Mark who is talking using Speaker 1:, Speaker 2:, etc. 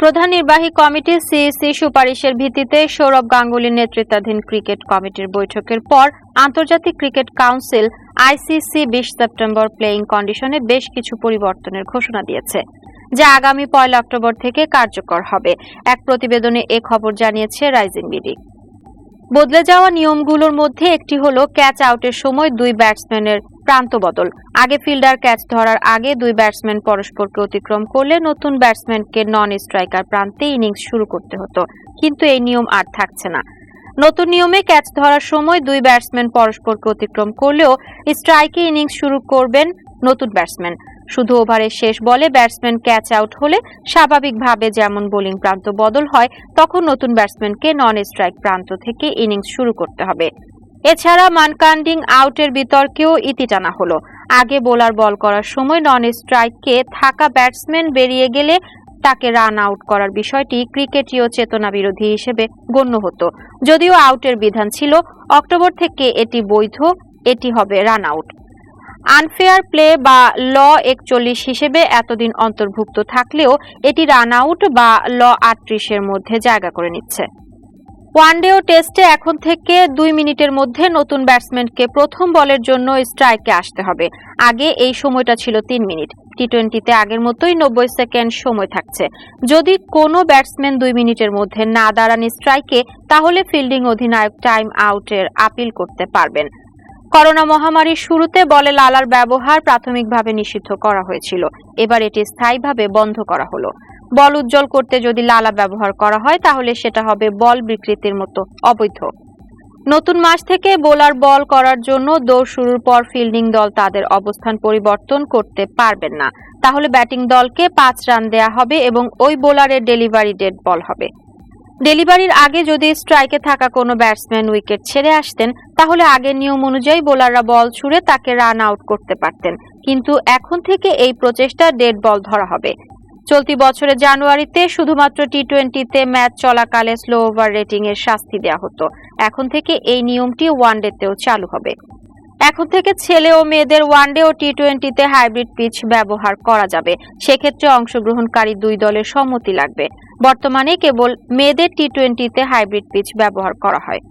Speaker 1: প্রধান নির্বাহী committee CEC সুপারিশের ভিত্তিতে সৌরভ গাঙ্গুলির নেতৃত্বাধীন ক্রিকেট কমিটির বৈঠকের পর আন্তর্জাতিক ক্রিকেট কাউন্সিল আইসিসি বিশ সেপ্টেম্বর প্লেইং কন্ডিশনে বেশ কিছু পরিবর্তনের ঘোষণা দিয়েছে, যা আগামী পয়লা অক্টোবর থেকে কার্যকর হবে। এক প্রতিবেদনে এ খবর জানিয়েছে রাইজিং বিডি। বদলে যাওয়া নিয়মগুলোর মধ্যে একটি হলো ক্যাচ আউটের সময় দুই ব্যাটসম্যানের প্রান্ত বদল। আগে ফিল্ডার ক্যাচ ধরার আগে দুই ব্যাটসম্যান পরস্পরকে অতিক্রম করলে নতুন ব্যাটসম্যানকে নন স্ট্রাইকার প্রান্তে ইনিংস শুরু করতে হতো। কিন্তু এই নিয়ম আর থাকছে না। নতুন নিয়মে ক্যাচ ধরার সময় দুই ব্যাটসম্যান পরস্পরকে অতিক্রম করলেও স্ট্রাইকে ইনিংস শুরু করবেন নতুন ব্যাটসম্যান। শুধু ওভারের শেষ বলে ব্যাটসম্যান ক্যাচ আউট হলে স্বাভাবিকভাবে যেমন বোলিং প্রান্ত বদল হয়, তখন নতুন ব্যাটসম্যানকে নন স্ট্রাইক প্রান্ত থেকে ইনিংস শুরু করতে হবে। এছাড়া মানকান্ডিং আউটের বিতর্কেও ইতি টানা হলো। আগে বোলার বল করার সময় নন স্ট্রাইককে থাকা ব্যাটসম্যান বেরিয়ে গেলে তাকে রান আউট করার বিষয়টি ক্রিকেটীয় চেতনা বিরোধী হিসেবে গণ্য হতো। যদিও আউটের বিধান ছিল, অক্টোবর থেকে এটি বৈধ, এটি হবে রান আউট। আনফেয়ার প্লে বা ল একচল্লিশ হিসেবে এতদিন অন্তর্ভুক্ত থাকলেও এটি রান আউট বা ল আটত্রিশের মধ্যে জায়গা করে নিচ্ছে। ওয়ানডে ও টেস্টে এখন থেকে দুই মিনিটের মধ্যে নতুন ব্যাটসম্যানকে প্রথম বলের জন্য স্ট্রাইকে আসতে হবে। আগে এই সময়টা ছিল তিন মিনিট। টি টোয়েন্টিতে আগের মতোই নব্বই সেকেন্ড সময় থাকছে। যদি কোনো ব্যাটসম্যান দুই মিনিটের মধ্যে না দাঁড়ান স্ট্রাইকে, তাহলে ফিল্ডিং অধিনায়ক টাইম আউটের আপিল করতে পারবেন। করোনা মহামারীর শুরুতে বলে লালার ব্যবহার প্রাথমিকভাবে নিষিদ্ধ করা হয়েছিল। এবার এটি স্থায়ীভাবে বন্ধ করা হলো। বল উজ্জ্বল করতে যদি লালা ব্যবহার করা হয়, তাহলে সেটা হবে বল বিকৃতির মতো অবৈধ। নতুন মাস থেকে বোলার বল করার জন্য দৌড় শুরুর পর ফিল্ডিং দল তাদের অবস্থান পরিবর্তন করতে পারবেন না। তাহলে ব্যাটিং দলকে পাঁচ রান দেয়া হবে এবং ওই বোলারের ডেলিভারি ডেড বল হবে। ডেলিভারির আগে যদি স্ট্রাইকে থাকা কোনো ব্যাটসম্যান উইকেট ছেড়ে আসতেন, তাহলে আগের নিয়ম অনুযায়ী বোলাররা বল ছুড়ে তাকে রান আউট করতে পারতেন। কিন্তু এখন থেকে এই প্রচেষ্টা ডেড বল ধরা হবে। চলতি বছরের জানুয়ারিতে শুধুমাত্র টি টোয়েন্টিতে ম্যাচ চলাকালে স্লো ওভার রেটিং এর শাস্তি দেওয়া হতো। এখন থেকে এই নিয়মটি ওয়ান ওয়ানডেতেও চালু হবে। এখন থেকে ছেলে ও মেয়েদের ওয়ানডে ও টি টোয়েন্টিতে হাইব্রিড পিচ ব্যবহার করা যাবে। সেক্ষেত্রে অংশগ্রহণকারী দুই দলের সম্মতি লাগবে। বর্তমানে কেবল মেয়েদের টি টোয়েন্টিতে হাইব্রিড পিচ ব্যবহার করা হয়।